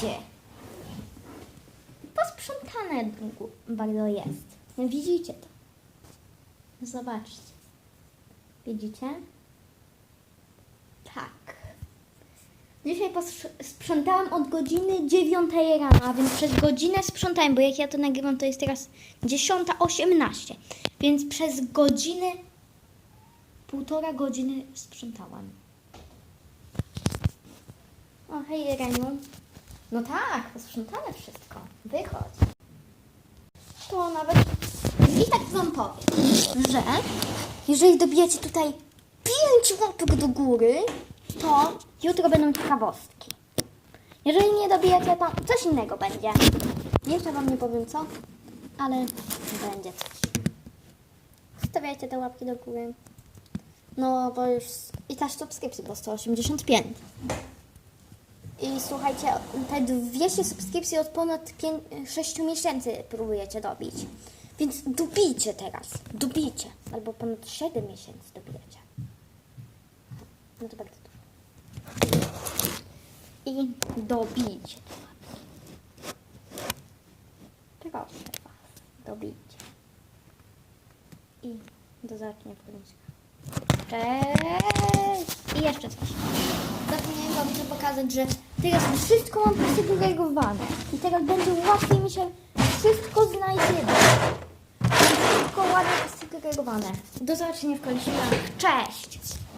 Zobaczcie. Posprzątane bardzo jest. Widzicie to? Zobaczcie. Widzicie? Tak. Dzisiaj sprzątałam od godziny 9 rano, a więc przez godzinę sprzątałem, bo jak ja to nagrywam, to jest teraz 10.18. Więc przez godzinę, półtora godziny sprzątałam. O, hej Reniu. No tak, posprzątane wszystko. Wychodź. To nawet... I tak wam powiem, że jeżeli dobijecie tutaj 5 łapek do góry, to jutro będą ciekawostki. Jeżeli nie dobijecie, to coś innego będzie. Jeszcze wam nie powiem co, ale będzie coś. Stawiajcie te łapki do góry. No, bo już... I też subskrypcji, bo 185. I słuchajcie, te 200 subskrypcji od ponad 5, 6 miesięcy próbujecie dobić. Więc dobijcie teraz. Dobijcie. Albo ponad 7 miesięcy dobijecie. No to bardzo dużo. I dobijcie. Proszę Was. Dobijcie. I do zobaczenia w kolejnym Cześć! I jeszcze coś. Pokazać, że teraz wszystko mam posegregowane. I teraz będzie łatwiej mi się wszystko znajdzie. Wszystko ładnie posegregowane. Do zobaczenia w kolejnych Cześć!